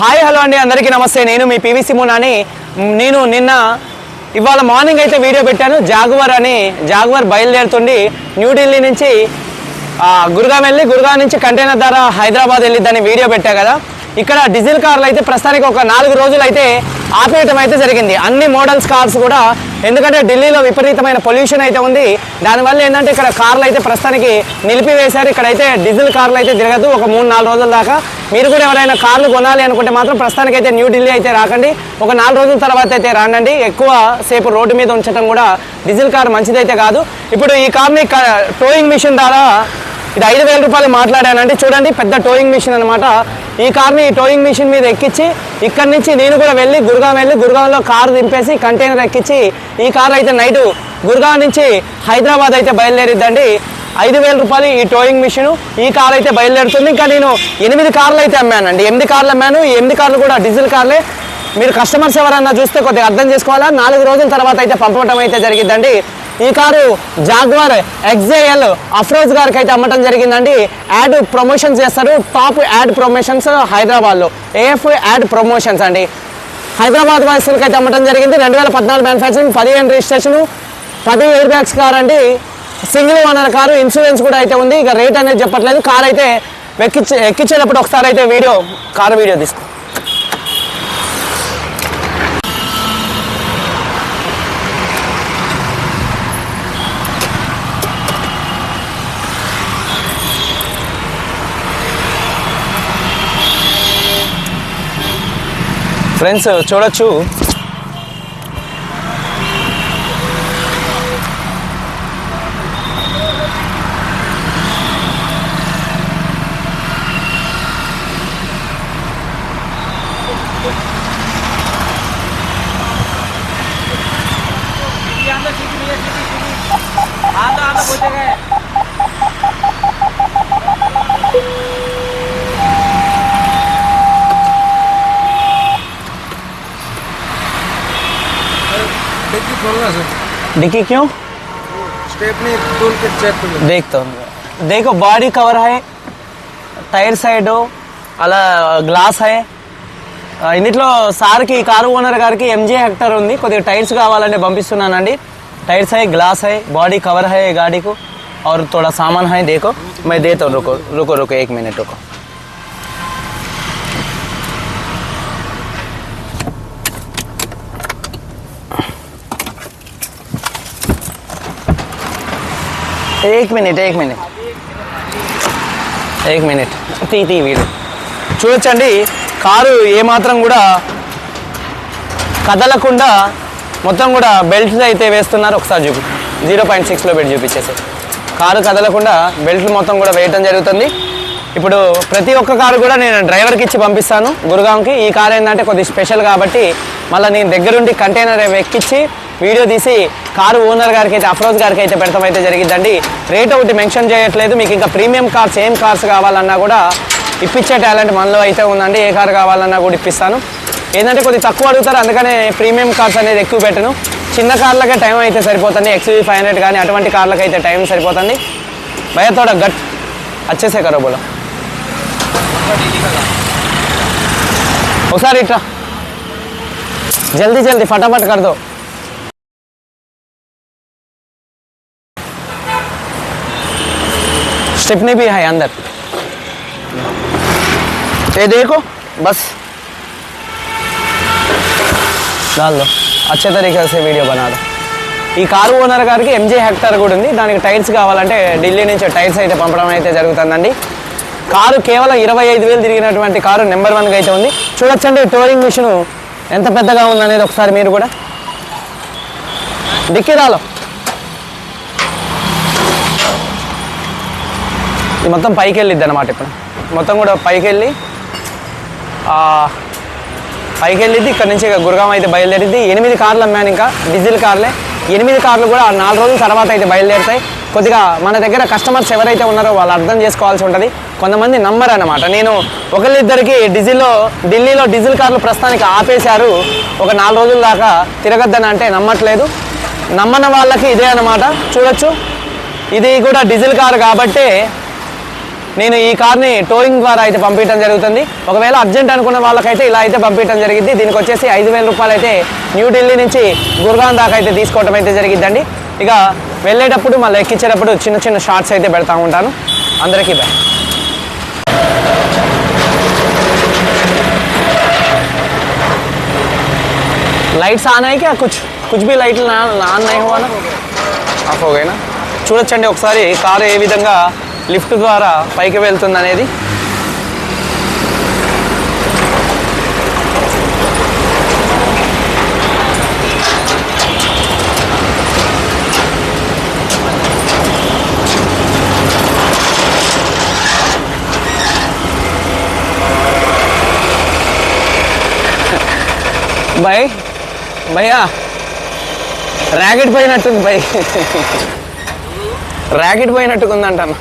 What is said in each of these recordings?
Hi hello అండి. అందరికీ నమస్తే. నేను మీ పీవీసీ మునాని నేను నిన్న ఇవాళ మార్నింగ్ అయితే వీడియో పెట్టాను. జాగువర్ అని జాగువర్ బయలుదేరుతుండి న్యూఢిల్లీ నుంచి గురుగాం వెళ్ళి గురుగాం నుంచి కంటైనర్ ద్వారా హైదరాబాద్ వెళ్ళిద్దని వీడియో పెట్టా కదా. ఇక్కడ డీజిల్ కార్లు అయితే ప్రస్తుతానికి ఒక నాలుగు రోజులు అయితే ఆపేయటం అయితే జరిగింది. అన్ని మోడల్స్ కార్స్ కూడా ఎందుకంటే ఢిల్లీలో విపరీతమైన పొల్యూషన్ అయితే ఉంది. దానివల్ల ఏంటంటే ఇక్కడ కార్లు అయితే ప్రస్తుతానికి నిలిపివేశారు. ఇక్కడైతే డీజిల్ కార్లు అయితే తిరగదు. ఒక మూడు నాలుగు రోజుల దాకా మీరు కూడా ఎవరైనా కార్లు కొనాలి అనుకుంటే మాత్రం ప్రస్తుతానికి అయితే న్యూ ఢిల్లీ అయితే రాకండి. ఒక నాలుగు రోజుల తర్వాత అయితే రాండి ఎక్కువ సేపు రోడ్డు మీద ఉంచడం కూడా డీజిల్ కార్ మంచిదైతే కాదు. ఇప్పుడు ఈ కార్ని టోయింగ్ మిషన్ ద్వారా ఇది ఐదు వేల రూపాయలు మాట్లాడానండి చూడండి పెద్ద టోయింగ్ మిషన్ అనమాట ఈ కార్ని టోయింగ్ మిషన్ మీద ఎక్కించి ఇక్కడి నుంచి నేను కూడా వెళ్ళి గురుగాం వెళ్ళి గురుగాంలో కారు దింపేసి కంటైనర్ ఎక్కించి ఈ కార్ అయితే నైట్ గురుగాం నుంచి హైదరాబాద్ అయితే బయలుదేరిద్దండి. ఐదు వేల రూపాయలు ఈ టోయింగ్ మిషన్ ఈ కార్ అయితే బయలుదేరుతుంది. ఇంకా నేను ఎనిమిది కార్లు అయితే అమ్మానండి. ఎనిమిది కార్లు అమ్మాను. ఈ ఎనిమిది కార్లు కూడా డీజిల్ కార్లే. మీరు కస్టమర్స్ ఎవరన్నా చూస్తే కొద్దిగా అర్థం చేసుకోవాలా? నాలుగు రోజుల తర్వాత అయితే పంపడం అయితే జరిగిందండి ఈ కారు జాగ్వార్ ఎక్జేఎల్ అఫ్రోజ్ గారికి అయితే అమ్మటం జరిగిందండి. యాడ్ ప్రమోషన్స్ చేస్తారు. టాప్ యాడ్ ప్రమోషన్స్ హైదరాబాద్లో. ఏఎఫ్ యాడ్ ప్రమోషన్స్ అండి. హైదరాబాద్ వాసులకి అయితే అమ్మటం జరిగింది. రెండు వేల పద్నాలుగు మ్యానుఫ్యాక్చరింగ్ పదిహేను రిజిస్ట్రేషన్ పది ఎయిర్ బ్యాగ్స్ కార్ అండి. సింగిల్ ఓనర్ కారు ఇన్సూరెన్స్ కూడా అయితే ఉంది. ఇక రేట్ అనేది చెప్పట్లేదు. కార్ అయితే ఎక్కించే ఎక్కించేటప్పుడు ఒకసారి అయితే వీడియో కారు వీడియో తీసుకో ఫ్రెండ్స్ చూడొచ్చు. डिक्की क्यों स्टेपनी टूल किट चेक कर लो देखता हूँ देखो बॉडी कवर है టైర్ సైడ్ అలా గ్లాస్ హై ఆ, ఇందులో సార్కి కారు ఓనర్ గారికి ఎంజే హెక్టర్ ఉంది కొద్దిగా టైర్స్ కావాలంటే పంపిస్తున్నానండి టైర్స్ है ग्लास है बॉडी कवर है गाड़ी को और थोड़ा सामान है देखो मैं देता हूँ रुको रुको रुको एक मिनट रुको एक मिनट एक मिनट एक మినిట్ తీ తీ వీడు చూడొచ్చండి కారు ఏమాత్రం కూడా కదలకుండా మొత్తం కూడా బెల్ట్స్ అయితే వేస్తున్నారు ఒకసారి చూపి జీరో పాయింట్ సిక్స్లో పెట్టి చూపించేసి కారు కదలకుండా బెల్ట్లు మొత్తం కూడా వేయటం జరుగుతుంది ఇప్పుడు ప్రతి ఒక్క కారు కూడా నేను డ్రైవర్కి ఇచ్చి పంపిస్తాను గురుగాంకి ఈ కారు ఏంటంటే కొద్ది స్పెషల్ కాబట్టి మళ్ళీ నేను దగ్గరుండి కంటైనర్ ఎక్కించి వీడియో తీసి కారు ఓనర్ గారికి అయితే అఫ్రోజ్ గారికి అయితే పెడతాం అయితే జరిగిందండి రేట్ ఒకటి మెన్షన్ చేయట్లేదు. మీకు ఇంకా ప్రీమియం కార్స్ ఏం కార్స్ కావాలన్నా కూడా ఇప్పించే టాలెంట్ మనలో అయితే ఉందండి. ఏ కారు కావాలన్నా కూడా ఇప్పిస్తాను. ఏంటంటే కొద్దిగా తక్కువ అడుగుతారు. అందుకనే ప్రీమియం కార్స్ అనేది ఎక్కువ పెట్టను. చిన్న కార్లకే టైం అయితే సరిపోతుంది. ఎక్స్వీ ఫైవ్ హండ్రెడ్ కానీ అటువంటి కార్లకి అయితే టైం సరిపోతుంది. భయతోడ గట్ వచ్చేసే కరో బోలో. ఒకసారి ఇట్రా. జల్దీ జల్దీ ఫటాఫట్ కడదో स्टेपनी भी है अंदर ये देखो बस डाल दो अच्छे तरीके से वीडियो बना दो ఈ కారు ఓనర్ గారికి ఎంజే హెక్టర్ కూడా ఉంది దానికి టైర్స్ కావాలంటే ఢిల్లీ నుంచి టైర్స్ అయితే పంపడం అయితే జరుగుతుందండి కారు కేవలం ఇరవై ఐదు వేలు తిరిగినటువంటి కారు నెంబర్ వన్గా అయితే ఉంది చూడొచ్చండి టోరింగ్ మిషన్ ఎంత పెద్దగా ఉందనేది ఒకసారి మీరు కూడా డిక్కీ రాలో ఇది మొత్తం పైకి వెళ్ళిద్ది అనమాట ఇప్పుడు. మొత్తం కూడా పైకి వెళ్ళి పైకి వెళ్ళిద్ది ఇక్కడ నుంచి ఇక గురుగాం అయితే బయలుదేరిద్ది. ఎనిమిది కార్లు అమ్మాను ఇంకా డీజిల్ కార్లే. ఎనిమిది కార్లు కూడా ఆ నాలుగు రోజుల తర్వాత అయితే బయలుదేరుతాయి. కొద్దిగా మన దగ్గర కస్టమర్స్ ఎవరైతే ఉన్నారో వాళ్ళు అర్థం చేసుకోవాల్సి ఉంటుంది. కొంతమంది నమ్మరు అనమాట నేను ఒకళ్ళిద్దరికి డీజిల్లో ఢిల్లీలో డీజిల్ కార్లు ప్రస్తుతానికి ఆపేశారు. ఒక నాలుగు రోజుల దాకా తిరగద్దని అంటే నమ్మట్లేదు. నమ్మని వాళ్ళకి ఇదే అన్నమాట. చూడొచ్చు. ఇది కూడా డీజిల్ కారు కాబట్టి నేను ఈ కార్ని టోయింగ్ ద్వారా అయితే పంపించడం జరుగుతుంది. ఒకవేళ అర్జెంట్ అనుకున్న వాళ్ళకైతే ఇలా అయితే పంపించడం జరిగింది. దీనికి వచ్చేసి ఐదు వేల రూపాయలు అయితే న్యూఢిల్లీ నుంచి గుర్గాన్ దాకా అయితే తీసుకోవడం అయితే జరిగిద్దండి. ఇక వెళ్ళేటప్పుడు మళ్ళీ ఎక్కించేటప్పుడు చిన్న చిన్న షార్ట్స్ అయితే పెడతా ఉంటాను. అందరికీ బాయ్ లైట్స్ ఆన్ అయ్యి కుచ్ కుచ్ బి లైట్లు ఆన్ అయ్యి ఆఫ్ ఓకేనా చూడొచ్చండి ఒకసారి కారు ఏ విధంగా లిఫ్ట్ ద్వారా పైకి వెళ్తుంది అనేది భయ్ భయ్యా ర్యాకెట్ పోయినట్టుంది భయ్. ర్యాకెట్ పోయినట్టుగా అంటాను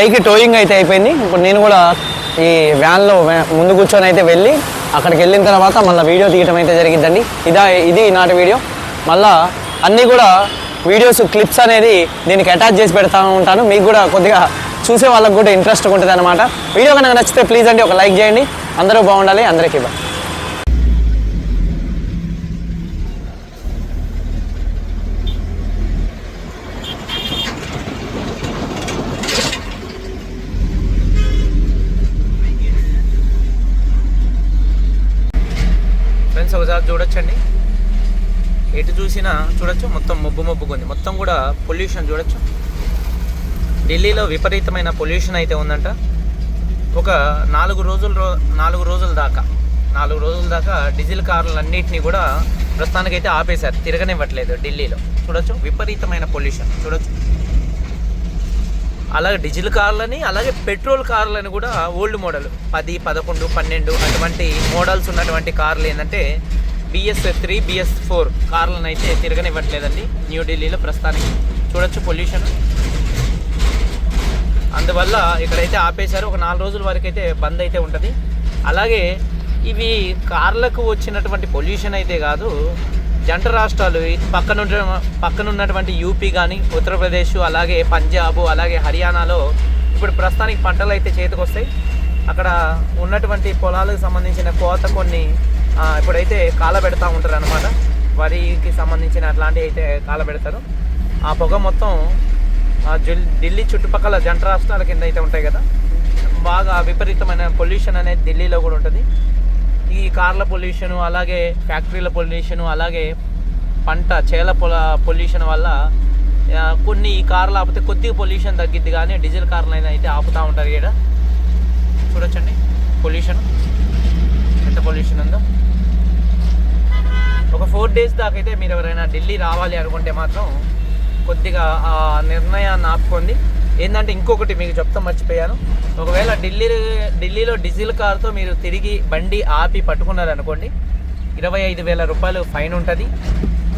పైకి టోయింగ్ అయితే అయిపోయింది. ఇప్పుడు నేను కూడా ఈ వ్యాన్లో ముందు కూర్చొని అయితే వెళ్ళి అక్కడికి వెళ్ళిన తర్వాత మళ్ళీ వీడియో తీయటం అయితే జరిగిందండి ఇదా ఇది నాటి వీడియో. మళ్ళా అన్నీ కూడా వీడియోస్ క్లిప్స్ అనేది దీనికి అటాచ్ చేసి పెడతా ఉంటాను. మీకు కూడా కొద్దిగా చూసే వాళ్ళకి కూడా ఇంట్రెస్ట్ ఉంటుంది అనమాట వీడియో కనుక నచ్చితే ప్లీజ్ అండి ఒక లైక్ చేయండి. అందరూ బాగుండాలి అందరికీ బాయ్ ఫ్రెండ్స్ ఒకసారి చూడొచ్చండి ఎటు చూసినా చూడొచ్చు మొత్తం మబ్బు మబ్బుగా ఉంది. మొత్తం కూడా పొల్యూషన్ చూడొచ్చు. ఢిల్లీలో విపరీతమైన పొల్యూషన్ అయితే ఉందంట. ఒక నాలుగు రోజుల రో నాలుగు రోజుల దాకా నాలుగు రోజుల దాకా డీజిల్ కార్లన్నింటినీ కూడా ప్రస్తుతానికైతే ఆపేశారు. తిరగనివ్వట్లేదు ఢిల్లీలో. చూడొచ్చు విపరీతమైన పొల్యూషన్ చూడొచ్చు. అలాగే డీజిల్ కార్లని అలాగే పెట్రోల్ కార్లని కూడా ఓల్డ్ మోడల్. పది పదకొండు పన్నెండు అటువంటి మోడల్స్ ఉన్నటువంటి కార్లు ఏంటంటే బిఎస్ త్రీ బిఎస్ ఫోర్ కార్లను అయితే తిరగనివ్వట్లేదండి. న్యూఢిల్లీలో ప్రస్తుతానికి చూడొచ్చు పొల్యూషన్ అందువల్ల ఇక్కడైతే ఆపేశారు. ఒక నాలుగు రోజుల వరకు అయితే బంద్ అయితే ఉంటుంది. అలాగే ఇవి కార్లకు వచ్చినటువంటి పొల్యూషన్ అయితే కాదు జంట రాష్ట్రాలు పక్కన పక్కనున్నటువంటి పక్కన ఉన్నటువంటి యూపీ కానీ ఉత్తరప్రదేశ్ అలాగే పంజాబ్ అలాగే హర్యానాలో ఇప్పుడు ప్రస్తుతానికి పంటలు అయితే చేతికి వస్తాయి అక్కడ ఉన్నటువంటి పొలాలకు సంబంధించిన కోత కొన్ని ఇప్పుడైతే కాల పెడతా ఉంటారు అనమాట వరికి సంబంధించిన అట్లాంటివి అయితే కాల పెడతారు. ఆ పొగ మొత్తం ఆ జిల్- ఢిల్లీ చుట్టుపక్కల జంట రాష్ట్రాల కింద అయితే ఉంటాయి కదా. బాగా విపరీతమైన పొల్యూషన్ అనేది ఢిల్లీలో కూడా ఉంటుంది. ఈ కార్ల పొల్యూషను అలాగే ఫ్యాక్టరీల పొల్యూషను అలాగే పంట చేల పొల పొల్యూషన్ వల్ల కొన్ని ఈ కార్లు ఆపితే కొద్దిగా పొల్యూషన్ తగ్గిద్ది కానీ డీజిల్ కార్లు అయితే ఆపుతూ ఉంటారు ఇక్కడ చూడొచ్చండి పొల్యూషన్. ఎంత పొల్యూషన్ ఉందో. ఒక ఫోర్ డేస్ దాకా అయితే మీరు ఎవరైనా ఢిల్లీ రావాలి అనుకుంటే మాత్రం కొద్దిగా ఆ నిర్ణయాన్ని ఆపుకోండి. ఏంటంటే ఇంకొకటి మీకు చెప్తా మర్చిపోయాను. ఒకవేళ ఢిల్లీ ఢిల్లీలో డీజిల్ కార్తో మీరు తిరిగి బండి ఆపి పట్టుకున్నారనుకోండి ఇరవై ఐదు వేల రూపాయలు ఫైన్ ఉంటుంది.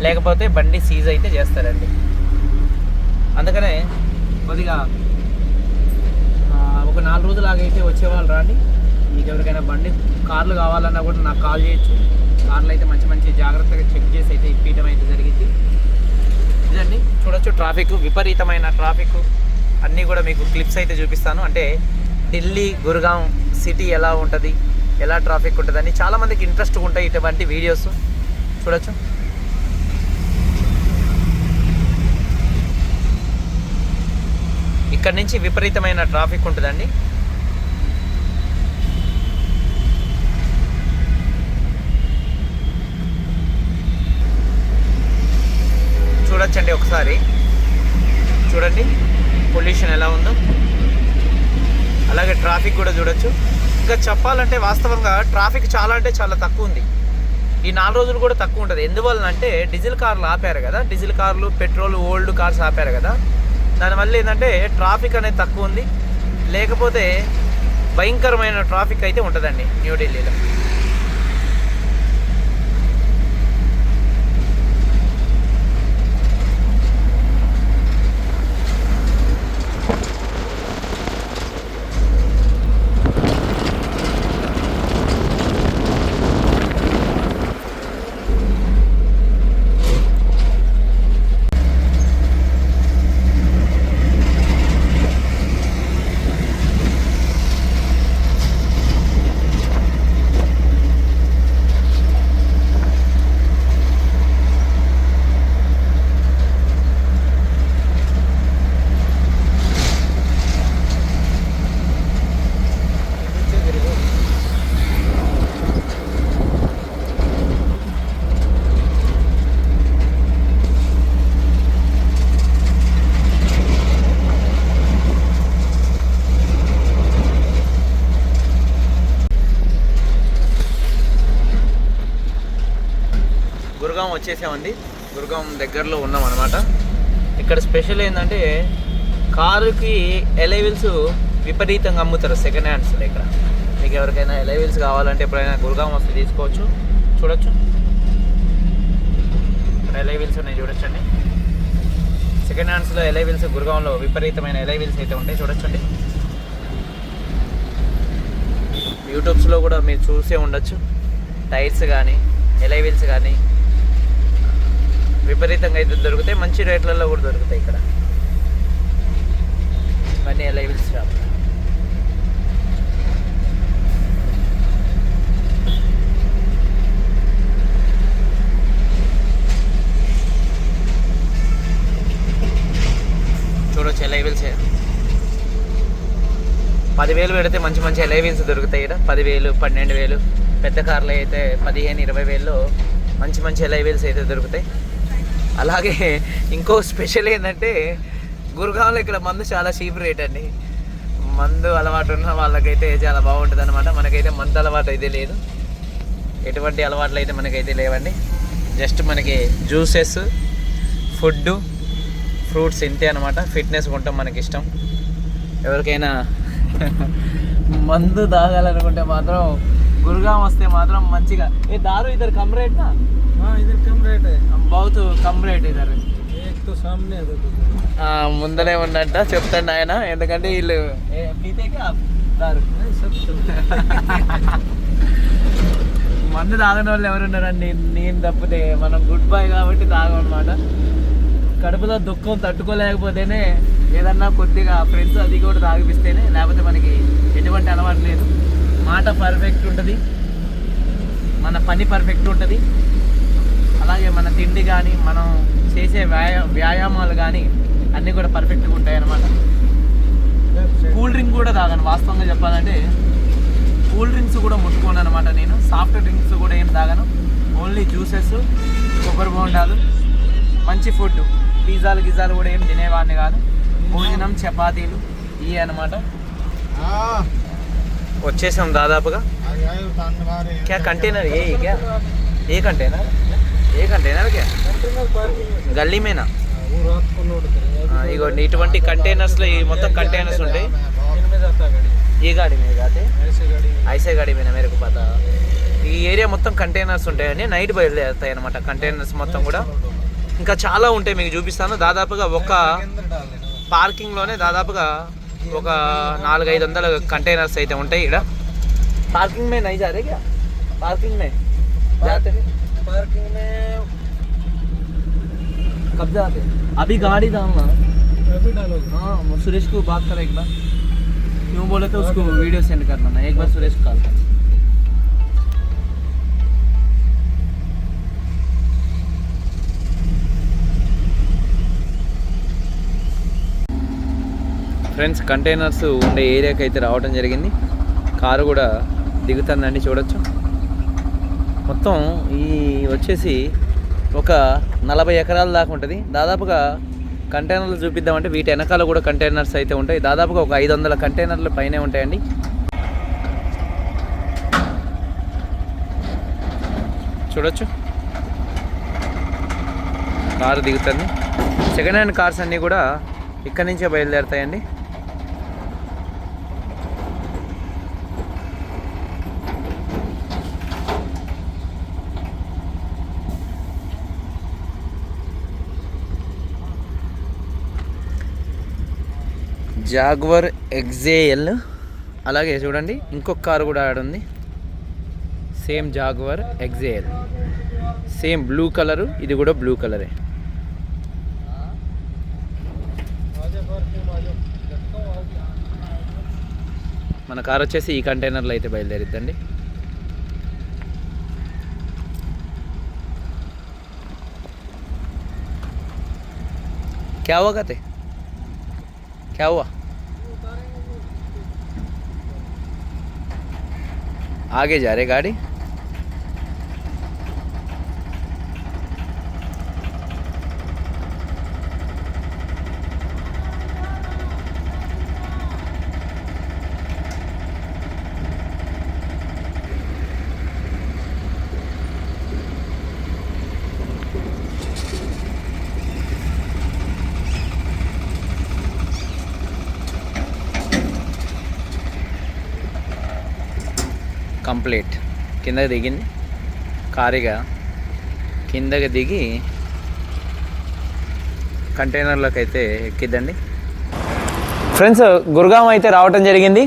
లేకపోతే బండి సీజ్ అయితే చేస్తారండి. అందుకనే కొద్దిగా ఒక నాలుగు రోజులు ఆగైతే వచ్చేవాళ్ళు రాండి. మీకు ఎవరికైనా బండి కార్లు కావాలన్నా కూడా నాకు కాల్ చేయొచ్చు. కార్లు అయితే మంచి మంచి జాగ్రత్తగా చెక్ చేసి అయితే ఇప్పించడం అయితే జరిగింది. ఇదండి. చూడొచ్చు ట్రాఫిక్ విపరీతమైన ట్రాఫిక్. అన్నీ కూడా మీకు క్లిప్స్ అయితే చూపిస్తాను. అంటే ఢిల్లీ గురుగాం సిటీ ఎలా ఉంటుంది ఎలా ట్రాఫిక్ ఉంటుందని చాలామందికి ఇంట్రెస్ట్ ఉంటాయి ఇటువంటి వీడియోస్. చూడొచ్చు. ఇక్కడ నుంచి విపరీతమైన ట్రాఫిక్ ఉంటుందండి. గమనించండి ఒకసారి. చూడండి పొల్యూషన్ ఎలా ఉందో. అలాగే ట్రాఫిక్ కూడా చూడొచ్చు. ఇంకా ఇంకా చెప్పాలంటే వాస్తవంగా ట్రాఫిక్ చాలా అంటే చాలా తక్కువ ఉంది. ఈ నాలుగు రోజులు కూడా తక్కువ ఉంటుంది. ఎందువలన అంటే డీజిల్ కార్లు ఆపారు కదా. డీజిల్ కార్లు పెట్రోల్ ఓల్డ్ కార్స్ ఆపారు కదా. దానివల్ల ఏంటంటే ట్రాఫిక్ అనేది తక్కువ ఉంది. లేకపోతే భయంకరమైన ట్రాఫిక్ అయితే ఉంటుందండి న్యూఢిల్లీలో గురుగాం వచ్చేసామండి. దుర్గం దగ్గరలో ఉన్నాం అనమాట ఇక్కడ స్పెషల్ ఏంటంటే కారుకి ఎలైవిల్స్ విపరీతంగా అమ్ముతారు సెకండ్ హ్యాండ్స్ ఇక్కడ. మీకు ఎవరికైనా ఎలైవిల్స్ కావాలంటే ఎప్పుడైనా గురుగాం వస్తే తీసుకోవచ్చు. చూడొచ్చు. ఎలైవిల్స్ ఉన్నాయి చూడొచ్చండి. సెకండ్ హ్యాండ్స్లో ఎలైవిల్స్ గురుగాంలో విపరీతమైన ఎలైవిల్స్ అయితే ఉంటాయి. చూడొచ్చండి. యూట్యూబ్స్లో కూడా మీరు చూసే ఉండొచ్చు. టైర్స్ కానీ ఎలైవిల్స్ కానీ విపరీతంగా అయితే దొరుకుతాయి. మంచి రేట్లలో కూడా దొరుకుతాయి ఇక్కడ. ఇవన్నీ ఎలైవిల్స్ షాప్ చూడొచ్చు ఎలైవిల్స్ పదివేలు పెడితే మంచి మంచి ఎలైవిల్స్ దొరుకుతాయి ఇక్కడ. పదివేలు పన్నెండు వేలు. పెద్ద కార్లు అయితే పదిహేను ఇరవై వేల్లో మంచి మంచి ఎలైవిల్స్ అయితే దొరుకుతాయి. అలాగే ఇంకో స్పెషల్ ఏంటంటే గురుగాంలో ఇక్కడ మందు చాలా చీప్ రేట్ అండి. మందు అలవాటు ఉన్న వాళ్ళకైతే చాలా బాగుంటుంది అనమాట మనకైతే మందు అలవాటు అయితే లేదు. ఎటువంటి అలవాట్లు అయితే మనకైతే లేవండి. జస్ట్ మనకి జ్యూసెస్ ఫుడ్ ఫ్రూట్స్ ఇంతే అనమాట ఫిట్నెస్ ఉంటాం మనకి ఇష్టం ఎవరికైనా మందు తాగాలనుకుంటే మాత్రం గురుగాం వస్తే మాత్రం మంచిగా. ఏ దారు ఇద్దరు కమ్ బౌత్ కంప్లీట్ ఇద్దరు ముందరే ఉన్నట్ట చెప్తాడు ఆయన ఎందుకంటే వీళ్ళు మందు తాగని వాళ్ళు ఎవరున్నారండి? నేను తప్పితే మనం గుడ్ బై కాబట్టి తాగమన్నమాట. కడుపులో దుఃఖం తట్టుకోలేకపోతేనే ఏదన్నా కొద్దిగా ఫ్రెండ్స్ అది కూడా తాగిపిస్తేనే లేకపోతే మనకి ఎటువంటి అలవాటు లేదు. మాట పర్ఫెక్ట్ ఉంటుంది. మన పని పర్ఫెక్ట్ ఉంటుంది. అలాగే మన తిండి కానీ మనం చేసే వ్యాయా వ్యాయామాలు కానీ అన్నీ కూడా పర్ఫెక్ట్గా ఉంటాయి అనమాట కూల్ డ్రింక్ కూడా తాగాను వాస్తవంగా చెప్పాలంటే. కూల్ డ్రింక్స్ కూడా ముట్టుకోను అనమాట నేను. సాఫ్ట్ డ్రింక్స్ కూడా ఏం తాగాను. ఓన్లీ జ్యూసెస్ కొబ్బరి బోండాలు మంచి ఫుడ్ పిజ్జాలు గిజాలు కూడా ఏం తినేవాడిని కాదు. భోజనం చపాతీలు ఇవి అనమాట వచ్చేసాం దాదాపుగా. కంటైనర్ ఏ క్యా? ఏ కంటైనర్ ये ही क्या ये कंटेनर ये कंटेनर क्या कंटेनर पार्किंग గల్లీ మేనా वो रात को लोड करेंगे ఆ, ఇగోండి ఇటువంటి కంటైనర్స్లో ఈ మొత్తం కంటైనర్స్ ఉంటాయి इनमें जाता है गाड़ी ఈ గాడి మీద కాతే ऐसे गाड़ी ఐసే గాడి మీద మేరకు పతా ఈ ఏరియా మొత్తం కంటైనర్స్ ఉంటాయండి నైట్ బయలుదేరుతాయి అనమాట కంటైనర్స్ మొత్తం కూడా ఇంకా చాలా ఉంటాయి మీకు చూపిస్తాను దాదాపుగా ఒక अंदर डाल देना పార్కింగ్లోనే దాదాపుగా ఒక నాలుగైదు వందల కంటైనర్స్ అయితే ఉంటాయి ఇక్కడ పార్కింగ్ మే నై జారే క్యా పార్కింగ్ మే जाते पार्किंग में कब जाते अभी गाड़ी डालना अभी डालोगे हाँ सुरेश को बात करें एक बार क्यों बोले तो उसको वीडियो सेंड करना ना एक बार सुरेश को कॉल कर ఫ్రెండ్స్ కంటైనర్స్ ఉండే ఏరియాకి అయితే రావడం జరిగింది కారు కూడా దిగుతుందండి చూడొచ్చు మొత్తం ఈ వచ్చేసి ఒక నలభై ఎకరాల దాకా ఉంటుంది. దాదాపుగా కంటైనర్లు చూపిద్దామంటే వీటి వెనకాల కూడా కంటైనర్స్ అయితే ఉంటాయి. దాదాపుగా ఒక ఐదు వందల కంటైనర్ల పైన ఉంటాయండి. చూడొచ్చు. కారు దిగుతుంది. సెకండ్ హ్యాండ్ కార్స్ అన్నీ కూడా ఇక్కడి నుంచే బయలుదేరుతాయండి. జాగ్వర్ ఎగ్జేఎల్ అలాగే చూడండి ఇంకొక కారు కూడా ఆడ ఉంది same Jaguar XJL same blue colour ఇది కూడా బ్లూ కలరే మన కార్ వచ్చేసి ఈ కంటైనర్లో అయితే బయలుదేరిద్దండి क्या हुआ कहते क्या हुआ आगे जा रहे गाड़ी? కంప్లీట్. కిందకి దిగింది. కారిగా కిందకి దిగి కంటైనర్లోకి అయితే ఎక్కిద్దండి. ఫ్రెండ్స్ గురుగాం అయితే రావటం జరిగింది.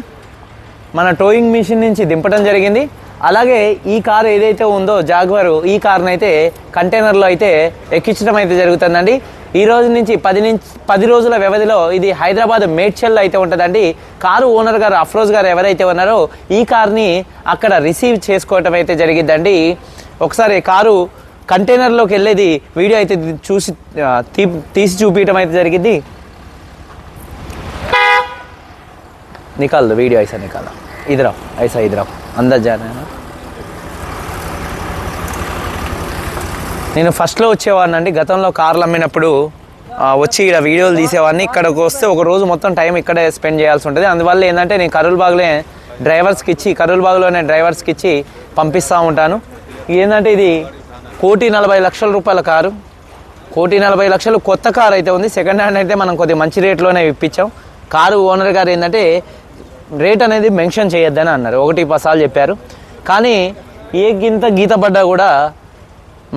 మన టోయింగ్ మిషన్ నుంచి దింపడం జరిగింది. అలాగే ఈ కారు ఏదైతే ఉందో జాగ్వర్ ఈ కారునైతే కంటైనర్లో అయితే ఎక్కించడం అయితే జరుగుతుందండి. ఈ రోజు నుంచి పది నుంచి పది రోజుల వ్యవధిలో ఇది హైదరాబాద్ మేడ్చల్లో అయితే ఉంటుందండి కారు ఓనర్ గారు అఫ్రోజ్ గారు ఎవరైతే ఉన్నారో ఈ కార్ని అక్కడ రిసీవ్ చేసుకోవటం అయితే జరిగిద్దండి ఒకసారి కారు కంటైనర్లోకి వెళ్ళేది వీడియో అయితే చూసి ఆ, తీ తీసి చూపించడం అయితే జరిగింది निकाल दो वीडियो ऐसा निकालो इधर आओ ऐसा इधर आओ अंदर जाना है ना నేను ఫస్ట్లో వచ్చేవాడిని అండి. గతంలో కార్లు అమ్మినప్పుడు వచ్చి ఇక్కడ వీడియోలు తీసేవాడిని. ఇక్కడికి వస్తే ఒక రోజు మొత్తం టైం ఇక్కడే స్పెండ్ చేయాల్సి ఉంటుంది. అందువల్ల ఏంటంటే నేను కరుల్బాగ్లో డ్రైవర్స్కి ఇచ్చి కరుల్బాగ్లోనే డ్రైవర్స్కి ఇచ్చి పంపిస్తూ ఉంటాను. ఏంటంటే ఇది కోటి నలభై లక్షల రూపాయల కారు. కోటి నలభై లక్షలు కొత్త కారు అయితే ఉంది. సెకండ్ హ్యాండ్ అయితే మనం కొద్దిగా మంచి రేట్లోనే ఇప్పించాం. కారు ఓనర్ గారు ఏంటంటే రేట్ అనేది మెన్షన్ చేయొద్దని అన్నారు. ఒకటి పసాలు చెప్పారు. కానీ ఏ గింత గీత పడ్డా కూడా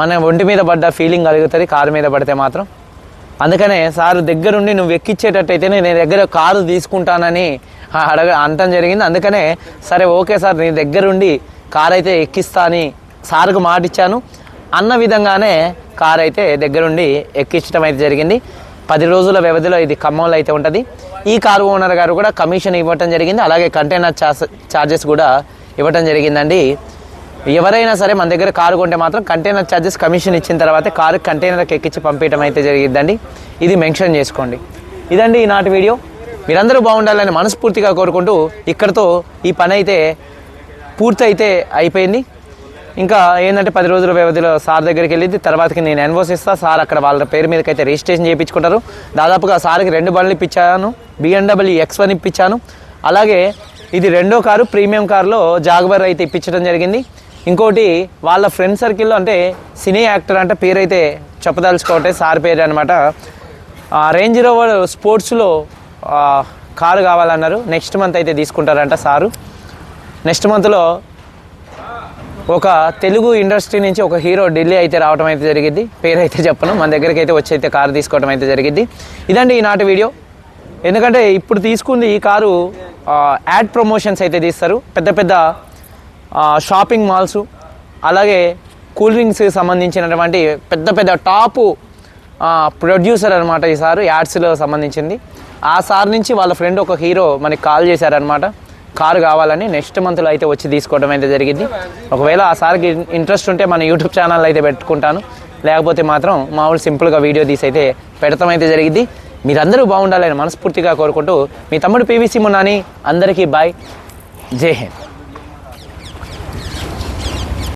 మన ఒంటి మీద పడ్డ ఫీలింగ్ కలుగుతుంది కారు మీద పడితే మాత్రం. అందుకనే సార్ దగ్గరుండి నువ్వు ఎక్కిచ్చేటట్టయితేనే నేను దగ్గర కారు తీసుకుంటానని అడగ అంతం జరిగింది. అందుకనే సరే ఓకే సార్ నీ దగ్గరుండి కారు అయితే ఎక్కిస్తా అని సార్కు మాట ఇచ్చాను అన్న విధంగానే కారు అయితే దగ్గరుండి ఎక్కించడం అయితే జరిగింది. పది రోజుల వ్యవధిలో ఇది ఖమ్మంలో అయితే ఉంటుంది. ఈ కారు ఓనర్ గారు కూడా కమిషన్ ఇవ్వటం జరిగింది. అలాగే కంటైనర్ చార్జెస్ ఛార్జెస్ కూడా ఇవ్వటం జరిగిందండి. ఎవరైనా సరే మన దగ్గర కారు కొంటే మాత్రం కంటైనర్ ఛార్జెస్ కమిషన్ ఇచ్చిన తర్వాత కారు కంటైనర్కి ఎక్కించి పంపించడం అయితే జరిగిద్దండి. ఇది మెన్షన్ చేసుకోండి. ఇదండి ఈనాటి వీడియో మీరందరూ బాగుండాలని మనస్ఫూర్తిగా కోరుకుంటూ ఇక్కడతో ఈ పని అయితే పూర్తయితే అయిపోయింది. ఇంకా ఏంటంటే పది రోజుల వ్యవధిలో సార్ దగ్గరికి వెళ్ళింది తర్వాతకి నేను ఎన్వోస్ ఇస్తాను సార్ అక్కడ వాళ్ళ పేరు మీదకి అయితే రిజిస్ట్రేషన్ చేయించుకుంటారు. దాదాపుగా సార్కి రెండు బండ్లు ఇప్పించాను. బిఎండబ్ల్యూ ఎక్స్ వన్ ఇప్పించాను. అలాగే ఇది రెండో కారు ప్రీమియం కారులో జాగ్వర్ అయితే ఇప్పించడం జరిగింది. ఇంకోటి వాళ్ళ ఫ్రెండ్ సర్కిల్లో అంటే సినీ యాక్టర్ అంటే పేరైతే చెప్పదలుచుకోవటే సార్ పేరు అనమాట రేంజ్ రోవర్ స్పోర్ట్స్లో కారు కావాలన్నారు. నెక్స్ట్ మంత్ అయితే తీసుకుంటారంట సారు. నెక్స్ట్ మంత్లో ఒక తెలుగు ఇండస్ట్రీ నుంచి ఒక హీరో ఢిల్లీ అయితే రావడం అయితే జరిగింది. పేరు అయితే చెప్పను మన దగ్గరికి అయితే వచ్చి అయితే కారు తీసుకోవడం అయితే జరిగింది. ఇదండి ఈనాటి వీడియో. ఎందుకంటే ఇప్పుడు తీసుకుంది ఈ కారు యాడ్ ప్రమోషన్స్ అయితే తీస్తారు. పెద్ద పెద్ద షాపింగ్ మాల్స్ అలాగే కూల్ డ్రింక్స్కి సంబంధించినటువంటి పెద్ద పెద్ద టాపు ప్రొడ్యూసర్ అనమాట ఈ సారు యాడ్స్లో సంబంధించింది. ఆ సార్ నుంచి వాళ్ళ ఫ్రెండ్ ఒక హీరో మనకి కాల్ చేశారనమాట కారు కావాలని నెక్స్ట్ మంత్లో అయితే వచ్చి తీసుకోవడం అయితే జరిగింది. ఒకవేళ ఆ సార్కి ఇంట్రెస్ట్ ఉంటే మన యూట్యూబ్ ఛానల్ అయితే పెట్టుకుంటాను. లేకపోతే మాత్రం మామూలు సింపుల్గా వీడియో తీసి అయితే పెడతాం అయితే జరిగింది. మీరందరూ బాగుండాలని మనస్ఫూర్తిగా కోరుకుంటూ మీ తమ్ముడు పీవీసీ మున్నాని అందరికీ బాయ్. జై హింద్.